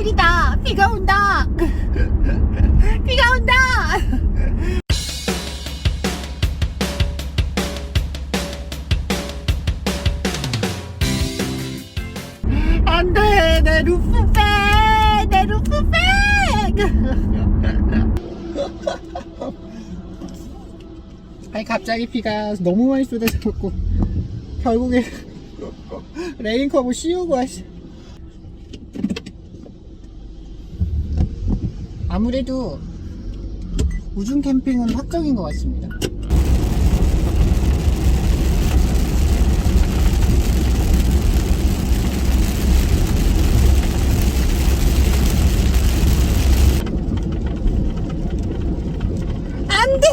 일이다. 비가 온다. 비가 온다. 안 돼 내 루프백 내 루프백 아니 갑자기 비가 너무 많이 쏟아져갖고 결국에 레인커버 씌우고 하시 아무래도 우중 캠핑은 확정인 것 같습니다. 안 돼!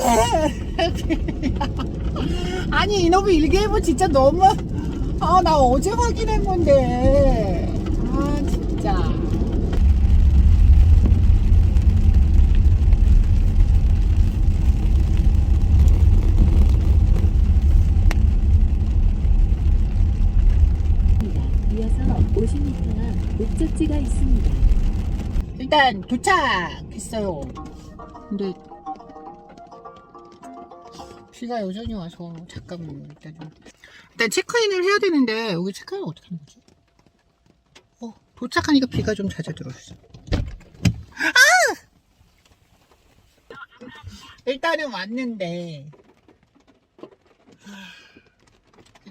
아니 이놈의 일기예보 진짜 너무 아 나 어제 확인한 건데. 아 진짜 이어서 50m 목적지가 있습니다. 일단 도착했어요 근데 비가 여전히 와서 잠깐만요 일단 좀 일단 체크인을 해야 되는데 여기 체크인을 어떻게 하는 거지? 어 도착하니까 비가 좀 잦아 들어왔어 아! 일단은 왔는데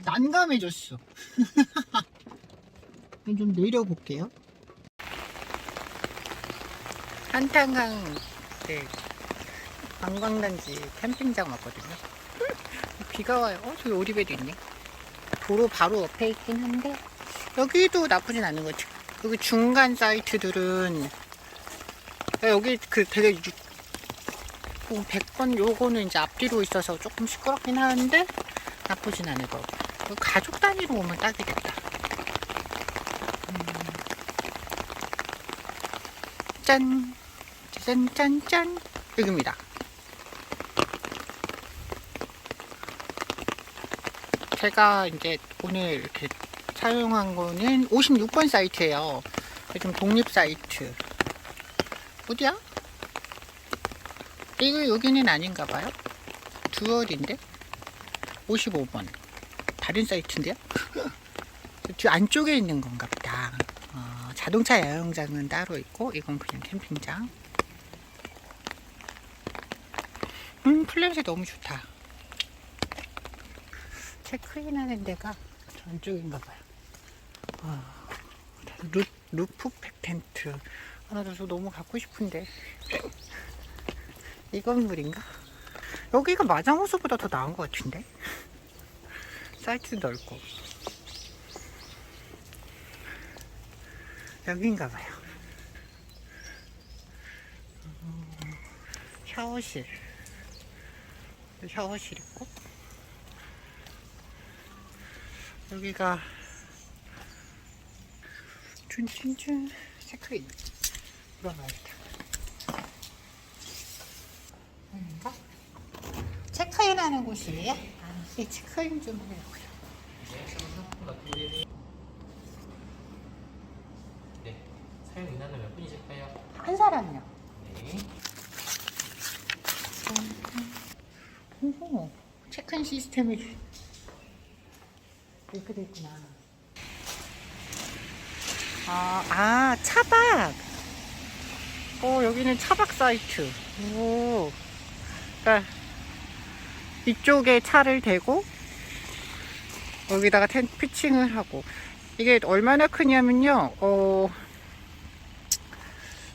난감해졌어 좀 내려볼게요 한탄강 네, 관광단지 캠핑장 왔거든요. 비가 와요. 어, 저기 오리배도 있네. 도로 바로 옆에 있긴 한데 여기도 나쁘진 않은 것 같아요. 여기 중간 사이트들은 여기 그 되게 유, 뭐 100번 요거는 이제 앞뒤로 있어서 조금 시끄럽긴 하는데 나쁘진 않을 거 같고 가족 단위로 오면 딱이겠다. 짠! 짠짠짠! 여기입니다. 제가 이제 오늘 이렇게 사용한 거는 56번 사이트예요. 좀 독립 사이트. 어디야? 이거 여기는 아닌가 봐요. 듀얼인데? 55번. 다른 사이트인데요? 뒤 안쪽에 있는 건가 보다. 어, 자동차 야영장은 따로 있고, 이건 그냥 캠핑장. 음, 플랜시 너무 좋다. 체크인 하는 데가 저쪽인가 봐요. 와, 루, 루프팩 텐트. 하나 더 너무 갖고 싶은데. 이 건물인가? 여기가 마장호수보다 더 나은 것 같은데? 사이트 넓고. 여긴가 봐요. 음, 샤워실. 샤워실 있고. 여기가 춘춘춘 체크인 여긴가? 체크인 하는 곳이에요? 아, 이 체크인 좀 하려고요 네. 사용 인원은 몇 분이실까요? 한 사람이요 네. 오, 체크인 시스템이 이렇게 됐구나. 아, 아 차박. 오 여기는 차박 사이트. 오. 그러니까 이쪽에 차를 대고 여기다가 텐트 피칭을 하고. 이게 얼마나 크냐면요. 어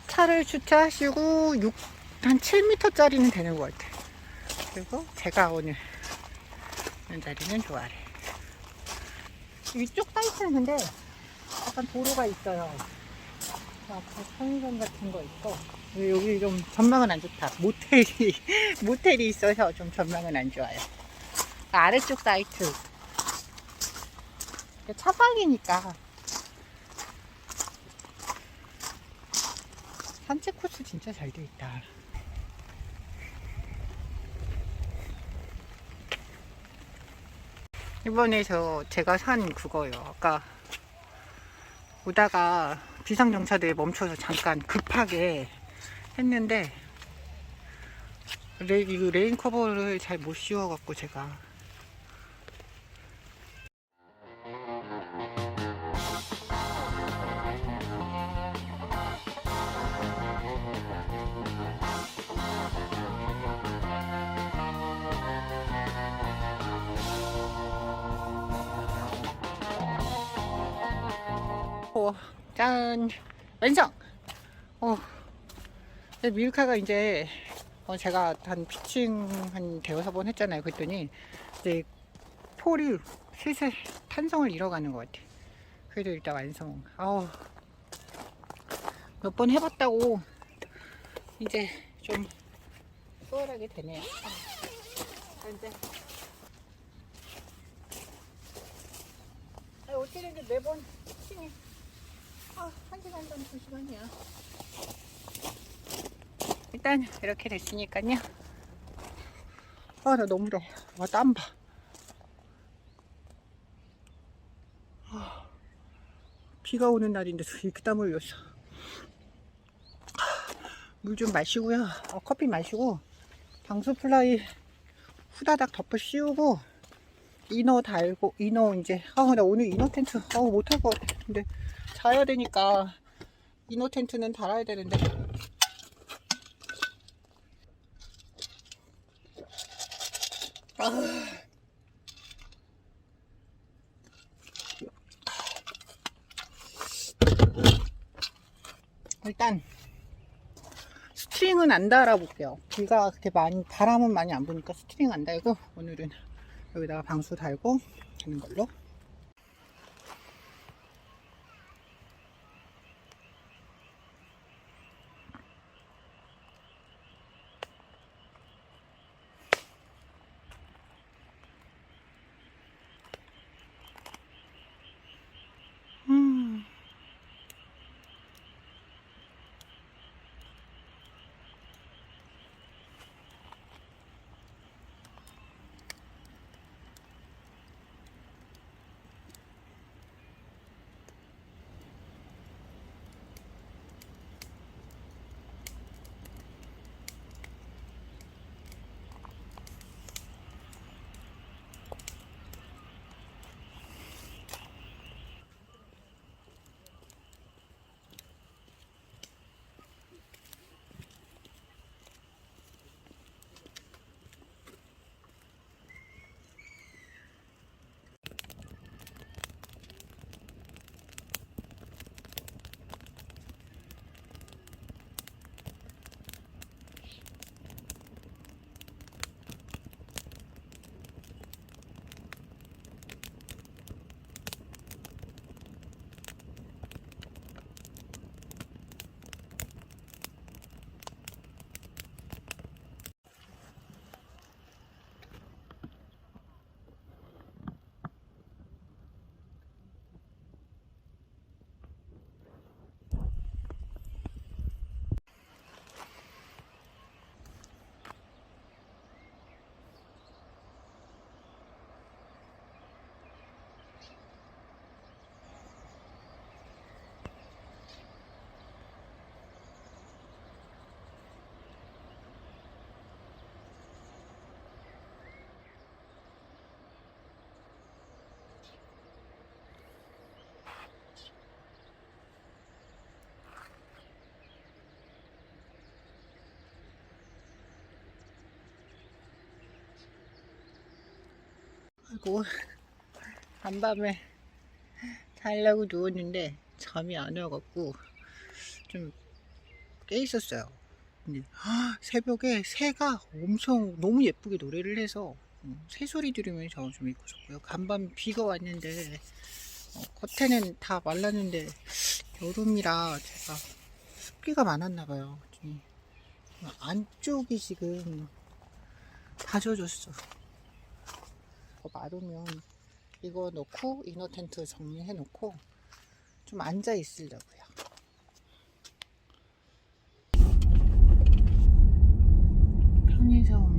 차를 주차하시고 6, 한 7m짜리는 되는 것 같아요 그리고 제가 오늘 있는 자리는 좋아해 위쪽 사이트는 근데 약간 도로가 있어요. 앞에 편의점 같은 거 있고. 여기 좀 전망은 안 좋다. 모텔이 모텔이 있어서 좀 전망은 안 좋아요. 아래쪽 사이트. 차박이니까. 산책 코스 진짜 잘 돼 있다 이번에 저 제가 산 그거요. 아까 오다가 비상경찰대에 멈춰서 잠깐 급하게 했는데 레, 이 레인 커버를 잘 못 씌워갖고 제가 어, 짠. 완성 어. 네, 밀카가 이제 어, 제가 한 피칭 한 대여섯 번 했잖아요 그랬더니. 이제 폴이 슬슬 탄성을 잃어가는 것 같아. 그래도 일단 완성. 아우. 몇 번 해봤다고 이제 좀 수월하게 되네요. 아, 이제 아, 어떻게 이렇게 매번 피칭이 아, 한 시간 반, 두 시간이야. 일단 이렇게 됐으니까요. 아, 나 너무 더워. 와, 땀 봐. 아, 비가 오는 날인데도 이렇게 땀을 흘렸어. 물좀 마시고요. 어, 커피 마시고 방수 플라이 후다닥 덮어 씌우고 이너 달고 이너 이제 아나 오늘 이너 텐트 아우 못할 것 같아. 근데 자야 되니까 이너 텐트는 달아야 되는데 아. 일단 스트링은 안 달아볼게요. 비가 그렇게 많이 바람은 많이 안 부니까 스트링 안 달고 오늘은 여기다가 방수 달고 하는 걸로. 아이고 간밤에 자려고 누웠는데 잠이 안 와갖고 좀 깨 있었어요. 근데 새벽에 새가 엄청 너무 예쁘게 노래를 해서 음, 새 소리 들으면서 좀 있고 싶고요. 간밤 비가 왔는데 어, 겉에는 다 말랐는데 여름이라 제가 습기가 많았나 봐요. 좀 안쪽이 지금 다 젖었어. 더 마르면 이거 넣고 이너 텐트 정리해 놓고 좀 앉아 있으려고요. 편의점